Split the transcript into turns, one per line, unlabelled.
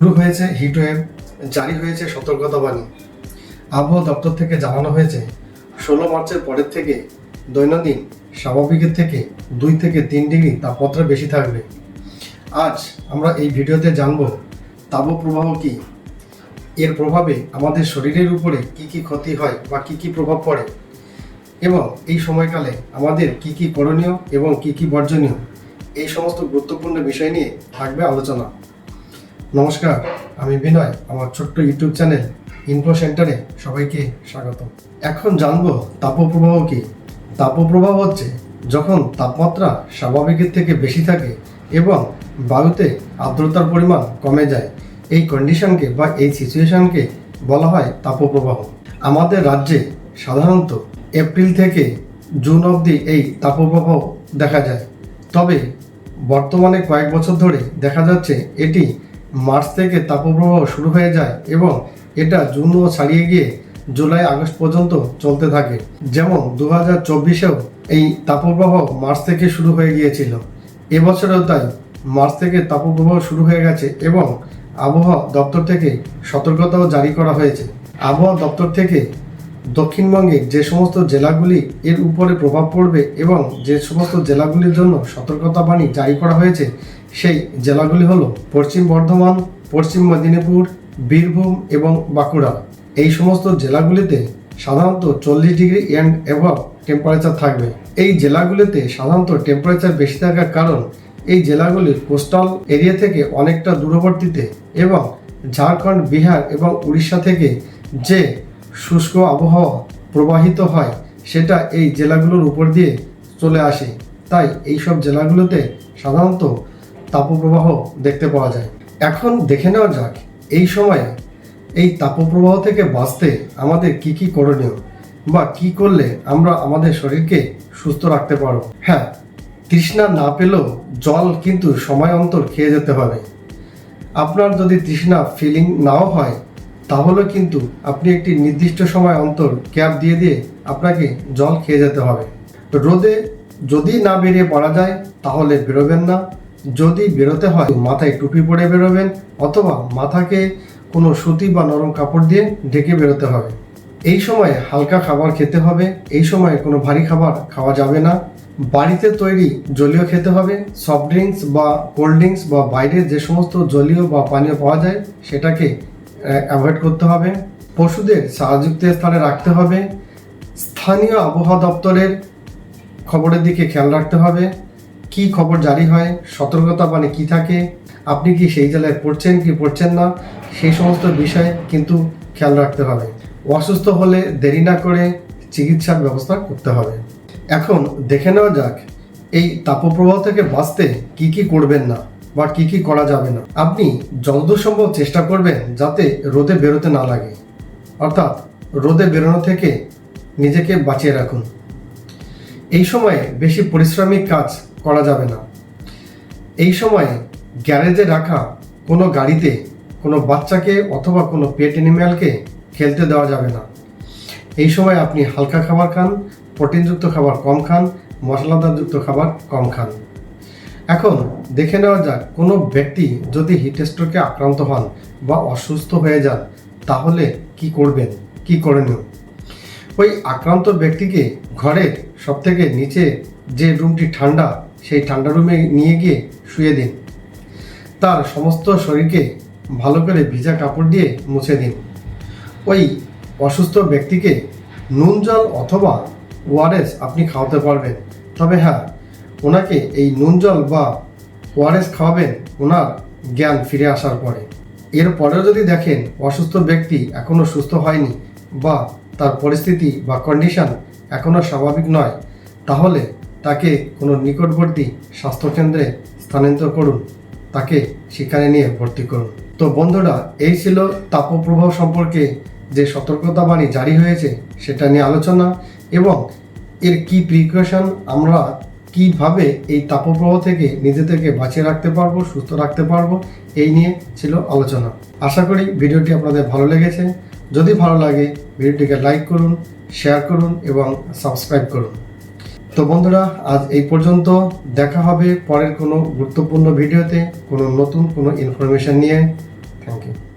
শুরু হয়েছে হিটওয়েভ জারি হয়েছে সতর্কতাবাণী। আবহাওয়া দপ্তর থেকে জানানো হয়েছে, ষোলো মার্চের পরের থেকে দৈনন্দিন স্বাভাবিকের থেকে দুই থেকে তিন ডিগ্রি তাপমাত্রা বেশি থাকবে। আজ আমরা এই ভিডিওতে জানব তাপপ্রবাহ কি? এর প্রভাবে আমাদের শরীরের উপরে কি কি ক্ষতি হয় বা কি কি প্রভাব পড়ে? এবং এই সময়কালে আমাদের কি কি করণীয় এবং কি কি বর্জনীয়? এই সমস্ত গুরুত্বপূর্ণ বিষয় নিয়ে থাকবে আলোচনা। নমস্কার, আমি বিনয়, আমার ছোট্ট ইউটিউব চ্যানেল ইনফো সেন্টারে সবাইকে স্বাগত এখন জানব তাপপ্রবাহ কি? তাপপ্রবাহ হচ্ছে যখন তাপমাত্রা স্বাভাবিকের থেকে বেশি থাকে এবং বায়ুতে আর্দ্রতার পরিমাণ কমে যায়। এই কন্ডিশনকে বা এই সিচুয়েশনকে বলা হয় তাপপ্রবাহ। আমাদের রাজ্যে সাধারণত এপ্রিল থেকে জুন অবধি এই তাপপ্রবাহ দেখা যায়। তবে বর্তমানে কয়েক বছর ধরে দেখা যাচ্ছে এটি মার্চ থেকে তাপপ্রবাহ শুরু হয়ে যায় এবং এটা জুনও ছাড়িয়ে গিয়ে জুলাই আগস্ট পর্যন্ত চলতে থাকে। যেমন দু হাজার চব্বিশেও এই তাপপ্রবাহ মার্চ থেকে শুরু হয়ে গিয়েছিল। এবছরেও তাই মার্চ থেকে তাপপ্রবাহ শুরু হয়ে গেছে এবং আবহাওয়া দপ্তর থেকে সতর্কতাও জারি করা হয়েছে। আবহাওয়া দপ্তর থেকে দক্ষিণবঙ্গের যে সমস্ত জেলাগুলি এর উপরে প্রভাব পড়বে এবং যে সমস্ত জেলাগুলির জন্য সতর্কতা বাণী জারি করা হয়েছে সেই জেলাগুলি হলো পশ্চিম বর্ধমান, পশ্চিম মেদিনীপুর, বীরভূম এবং বাঁকুড়া। এই সমস্ত জেলাগুলিতে সাধারণত চল্লিশ ডিগ্রি অ্যান্ড এভাব টেম্পারেচার থাকবে। এই জেলাগুলিতে সাধারণত টেম্পারেচার বেশি থাকার কারণ এই জেলাগুলি কোস্টাল এরিয়া থেকে অনেকটা দূরবর্তীতে এবং ঝাড়খণ্ড, বিহার এবং উড়িষ্যা থেকে যে শুষ্ক আবহাওয়া প্রবাহিত হয়, সেটা এই জেলাগুলোর উপর দিয়ে চলে আসে। তাই এই সব জেলাগুলোতে সাধারণত তাপপ্রবাহ দেখতে পাওয়া যায়। এখন দেখে নেওয়া যাক, এই সময়ে এই তাপপ্রবাহ থেকে বাঁচতে আমাদের কি কি করণীয় বা কি করলে আমরা আমাদের শরীরকে সুস্থ রাখতে পারব? হ্যাঁ তৃষ্ণা না পেলেও জল কিন্তু সময় অন্তর খেয়ে যেতে হবে। আপনার যদি তৃষ্ণা ফিলিং নাও হয়, তাহলে কিন্তু আপনি একটি নির্দিষ্ট সময় অন্তর ক্যাপ দিয়ে দিয়ে আপনাকে জল খেয়ে যেতে হবে। রোদে যদি না বেরিয়ে পড়া যায়, তাহলে বেরোবেন না। যদি বেরোতে হয়, মাথায় টুপি পরে বেরোবেন অথবা মাথাকে কোনো সুতি বা নরম কাপড় দিয়ে ঢেকে বেরোতে হবে। এই সময় হালকা খাবার খেতে হবে, এই সময় কোনো ভারী খাবার খাওয়া যাবে না। বাড়িতে তৈরি জলীয় খেতে হবে সফট ড্রিঙ্কস বা কোল্ড ড্রিঙ্কস বা বাইরে যে সমস্ত জলীয় বা পানীয় পাওয়া যায়, সেটাকে অ্যাভয়েড করতে হবে। পশুদের সাহায্যুক্ত স্থানে রাখতে হবে। স্থানীয় আবহাওয়া দপ্তরের খবরের দিকে খেয়াল রাখতে হবে। কি খবর জারি হয়, সতর্কতা মানে কি থাকে, আপনি কি সেই জেলায় পড়ছেন কি পড়ছেন না, সেই সমস্ত বিষয়ে কিন্তু খেয়াল রাখতে হবে। অসুস্থ হলে দেরি না করে চিকিৎসার ব্যবস্থা করতে হবে। এখন দেখে নেওয়া যাক, এই তাপপ্রবাহ থেকে বাঁচতে কি কি করবেন না বা কি কি করা যাবে না। আপনি যতদূর সম্ভব চেষ্টা করবেন যাতে রোদে বেরোতে না লাগে। অর্থাৎ রোদে বেরোনো থেকে নিজেকে বাঁচিয়ে রাখুন। এই সময়ে বেশি পরিশ্রমিক কাজ করা যাবে না। এই সময়ে গ্যারেজে রাখা কোনো গাড়িতে কোনো বাচ্চাকে অথবা কোনো পেট অ্যানিম্যালকে খেলতে দেওয়া যাবে না। এই সময় আপনি হালকা খাবার খান, প্রোটিনযুক্ত খাবার কম খান, মশলাদারযুক্ত খাবার কম খান। এখন দেখে নেওয়া যাক, কোনো ব্যক্তি যদি হিটস্ট্রোকে আক্রান্ত হন বা অসুস্থ হয়ে যান, তাহলে কি করবেন? কি করণীয় ওই আক্রান্ত ব্যক্তিকে ঘরের সবথেকে নিচে যে রুমটি ঠান্ডা সেই ঠান্ডা রুমে নিয়ে গিয়ে শুয়ে দিন। তার সমস্ত শরীরকে ভালো করে ভিজা কাপড় দিয়ে মুছে দিন। ওই অসুস্থ ব্যক্তিকে নুন জল অথবা ওআরএস আপনি খাওয়াতে পারবেন। তবে হ্যাঁ ওনাকে এই নুন জল বা ওআরএস খাওয়াবেন ওনার জ্ঞান ফিরে আসার পরে। এরপরেও যদি দেখেন অসুস্থ ব্যক্তি এখনও সুস্থ হয়নি বা তার পরিস্থিতি বা কন্ডিশন এখনও স্বাভাবিক নয়, তাহলে তাকে কোনো নিকটবর্তী স্বাস্থ্যকেন্দ্রে স্থানান্তর করুন। তাকে সেখানে নিয়ে ভর্তি করুন। তো বন্ধুরা, এই ছিল তাপপ্রবাহ সম্পর্কে যে সতর্কতাবাণী জারি হয়েছে সেটা নিয়ে আলোচনা এবং এর কি প্রিকশন আমরা কীভাবে এই তাপপ্রবাহ থেকে নিজেদেরকে বাঁচিয়ে রাখতে পারব, সুস্থ রাখতে পারব, এই নিয়ে ছিল আলোচনা। আশা করি ভিডিওটি আপনাদের ভালো লেগেছে। যদি ভালো লাগে, ভিডিওটিকে লাইক করুন শেয়ার করুন এবং সাবস্ক্রাইব করুন। তো বন্ধুরা, আজ এই পর্যন্ত। দেখা হবে পরের কোনো গুরুত্বপূর্ণ ভিডিওতে, কোনো নতুন কোনো ইনফরমেশান নিয়ে। Thank you